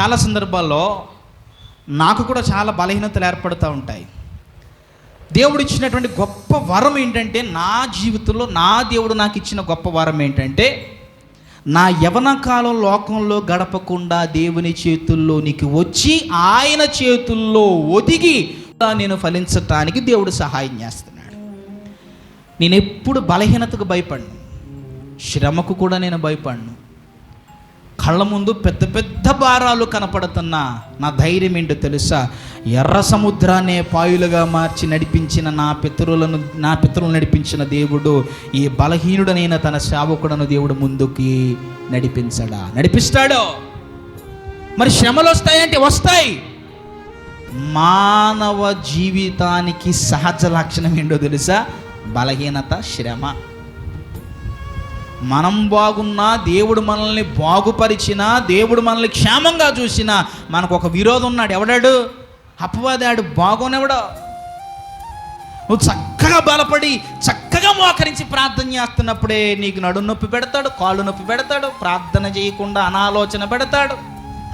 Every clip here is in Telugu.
చాలా సందర్భాల్లో నాకు కూడా చాలా బలహీనతలు ఏర్పడుతూ ఉంటాయి. దేవుడు ఇచ్చినటువంటి గొప్ప వరం ఏంటంటే నా జీవితంలో నా దేవుడు నాకు ఇచ్చిన గొప్ప వరం ఏంటంటే నా యవన కాలం లోకంలో గడపకుండా దేవుని చేతుల్లోనికి వచ్చి ఆయన చేతుల్లో ఒదిగి నేను ఫలించటానికి దేవుడు సహాయం చేస్తున్నాడు. నేను ఎప్పుడు బలహీనతకు భయపడను. శ్రమకు కూడా నేను భయపడను. కళ్ళ ముందు పెద్ద పెద్ద భారాలు కనపడుతున్న నా ధైర్యం ఏంటో తెలుసా? ఎర్ర సముద్రాన్నే పాయులుగా మార్చి నడిపించిన నా పితరులను నా పితరులను నడిపించిన దేవుడు ఈ బలహీనుడనైన తన సేవకుడను దేవుడు ముందుకి నడిపించడా? నడిపిస్తాడో? మరి శ్రమలు వస్తాయంటే వస్తాయి. మానవ జీవితానికి సహజ లక్షణం ఏంటో తెలుసా? బలహీనత శ్రమ. మనం బాగున్నా దేవుడు మనల్ని బాగుపరిచినా దేవుడు మనల్ని క్షేమంగా చూసినా మనకు ఒక విరోధం ఉన్నాడు. ఎవడాడు? అపవాదాడు. బాగోనెవడో? నువ్వు చక్కగా బలపడి చక్కగా మోకరించి ప్రార్థన చేస్తున్నప్పుడే నీకు నడు నొప్పి పెడతాడు కాళ్ళు నొప్పి పెడతాడు ప్రార్థన చేయకుండా అనాలోచన పెడతాడు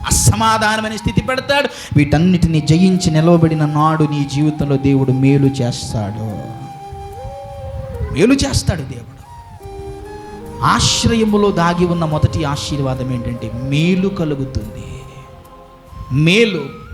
అసమాధానమైన స్థితి పెడతాడు. వీటన్నిటిని జయించి నిలవబడిన నాడు నీ జీవితంలో దేవుడు మేలు చేస్తాడు. మేలు చేస్తాడు దేవుడు. ఆశ్రయములో దాగి ఉన్న మొదటి ఆశీర్వాదం ఏంటంటే మేలు కలుగుతుంది. మేలు.